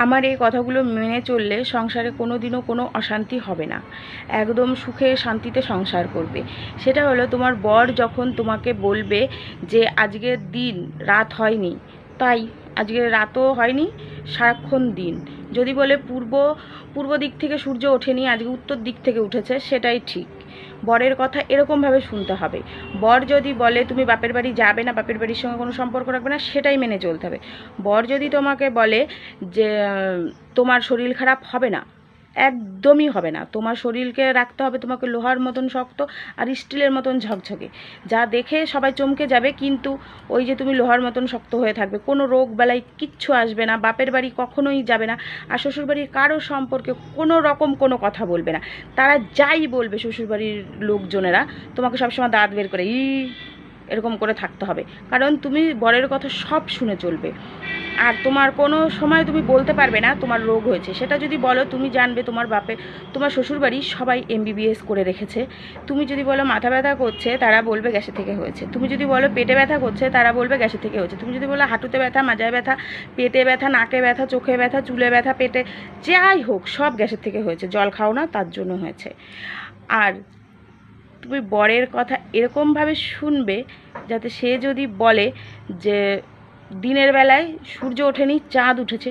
আমার এই কথাগুলো মেনে চললে সংসারে কোনো দিনও কোনো অশান্তি হবে না। একদম সুখে শান্তিতে সংসার করবে। সেটা হলো তোমার বর যখন তোমাকে বলবে যে আজকের দিন, রাত হয়নি। তাই আজকে রাতও হয়নি, সারাক্ষণ দিন। যদি বলে পূর্ব পূর্ব দিক থেকে সূর্য ওঠেনি, আজকে উত্তর দিক থেকে উঠেছে, সেটাই ঠিক। বরের কথা এরকমভাবে শুনতে হবে। বর যদি বলে, তুমি বাপের বাড়ি যাবে না, বাপের বাড়ির সঙ্গে কোনো সম্পর্ক রাখবে না, সেটাই মেনে চলতে হবে। বর যদি তোমাকে বলে যে, তোমার শরীর খারাপ হবে না একদমই হবে না। তোমার শরীরকে রাখতে হবে, তোমাকে লোহার মতন শক্ত আর স্টিলের মতন ঝকঝকে। যা দেখে সবাই চমকে যাবে, কিন্তু ওই যে তুমি লোহার মতন শক্ত হয়ে থাকবে, কোনো রোগ বেলায় কিচ্ছু আসবে না, বাপের বাড়ি কখনোই যাবে না, আর শ্বশুরবাড়ির কারও সম্পর্কে কোনো রকম কোনো কথা বলবে না। তারা যাই বলবে শ্বশুরবাড়ির লোকজনেরা, তোমাকে সবসময় দাঁত বের করে ই এরকম করে থাকতে হবে। কারণ তুমি বরের কথা সব শুনে চলবে। আর তোমার কোনো সময় তুমি বলতে পারবে না তোমার রোগ হয়েছে। সেটা যদি বলো, তুমি জানবে তোমার বাপে, তোমার শ্বশুরবাড়ি সবাই এমবিবিএস করে রেখেছে। তুমি যদি বলো মাথা ব্যথা করছে, তারা বলবে গ্যাসের থেকে হয়েছে। তুমি যদি বলো পেটে ব্যথা করছে, তারা বলবে গ্যাসের থেকে হয়েছে। তুমি যদি বলো হাঁটুতে ব্যথা, মাজায় ব্যথা, পেটে ব্যথা, নাকে ব্যথা, চোখে ব্যথা, চুলে ব্যথা, পেটে যাই হোক, সব গ্যাসের থেকে হয়েছে। জল খাও না, তার জন্য হয়েছে। আর তুমি বরের কথা এরকমভাবে শুনবে, যাতে সে যদি বলে যে দিনের বেলায় সূর্য ওঠেনি চাঁদ উঠেছে।